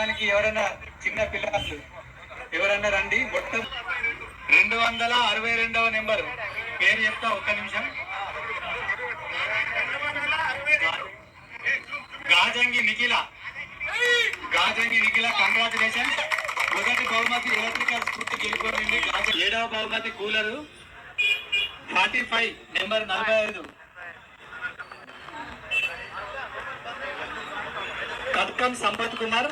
దానికి ఎవరైనా చిన్న పిల్లలు ఎవరన్నా రండి. మొత్తం రెండు వందల అరవై రెండవ నెంబర్. పేరు చెప్తా ఒక్క నిమిషం. గాజంగి నిఖిల. గాజంగి నిఖిల కంగ్రాచులేషన్ మొదటి బహుమతి ఎలక్ట్రికల్ స్ఫూర్తి గెలుపొందింది ఏడవ బహుమతి కూలరు. ఫార్టీ ఫైవ్ నెంబర్ నలభై ఐదు. కత్కం సంపత్ కుమార్.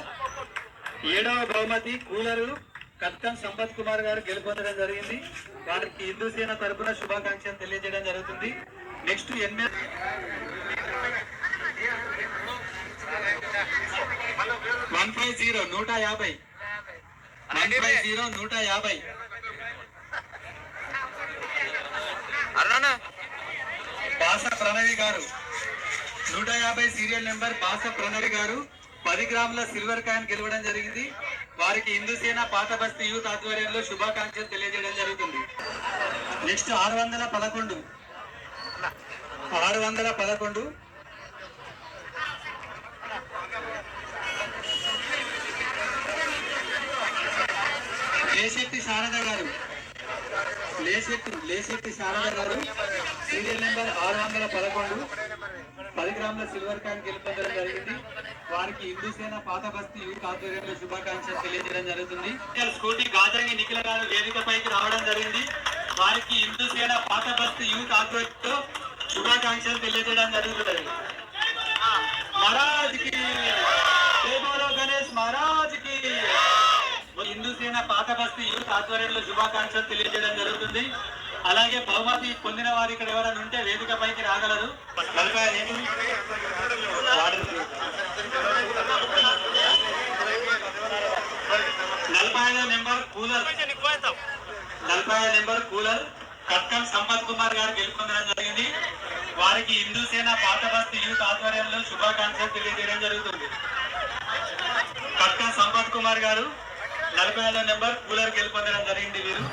ఏడవ బహుమతి కూలరు కత్కం సంపత్ కుమార్ గారు గెలుపొందడం జరిగింది. వారికి హిందూ సేన తరపున శుభాకాంక్షలు తెలియజేయడం జరుగుతుంది. నెక్స్ట్ ఎనిమిది వన్ ఫైవ్ జీరో నూట యాభై. వన్ ఫైవ్ జీరో నూట యాభై. బాస ప్రణవి గారు. నూట యాభై సీరియల్ నెంబర్ బాస ప్రణవి గారు. పది గ్రాముల సిల్వర్ కాయిన్ గెలవడం జరిగింది. వారికి హిందూసేన పాత బస్తీ యూత్ ఆధ్వర్యంలో శుభాకాంక్షలు తెలియజేయడం జరుగుతుంది. నెక్స్ట్ ఆరు వందల పదకొండు. ఆరు వందల పదకొండు. లేశెట్టి శారద గారు. లేశెట్టి లేశెట్టి శారద గారు. సీరియల్ నెంబర్ ఆరు వందల పదకొండు. పది గ్రాముల సిల్వర్ క్యాన్ గెలుపొందడం జరిగింది. వారికి హిందూ సేన పాత బస్తీ యూత్ ఆధ్వర్యంలో శుభాకాంక్షలు తెలియజేయడం జరుగుతుంది. స్కూటీ గాజరంగి నిఖిల గారు వేదికపైకి రావడం జరిగింది. వారికి హిందూ సేన పాత బస్తీ యూత్ ఆధ్వర్యంలో శుభాకాంక్షలు తెలియజేయడం జరుగుతుంది. మహారాజ్కి గణేష్ మహారాజ్కి హిందూ సేన పాత బస్తీ యూత్ ఆధ్వర్యంలో శుభాకాంక్షలు తెలియజేయడం జరుగుతుంది. అలాగే బహుమతి పొందిన వారు ఇక్కడ ఎవరైనా ఉంటే వేదిక పైకి రాగలరు. నలభై ఐదో నెంబర్ కూలర్. నలభై ఐదో నెంబర్ కూలర్. కట్కం సంపత్ కుమార్ గారు గెలుపొందడం జరిగింది. వారికి హిందూ సేన పాత యూత్ ఆధ్వర్యంలో శుభాకాంక్షలు తెలియజేయడం జరుగుతుంది. కట్కం సంపత్ కుమార్ గారు నలభై నెంబర్ కూలర్ గెలుపొందడం జరిగింది వీరు.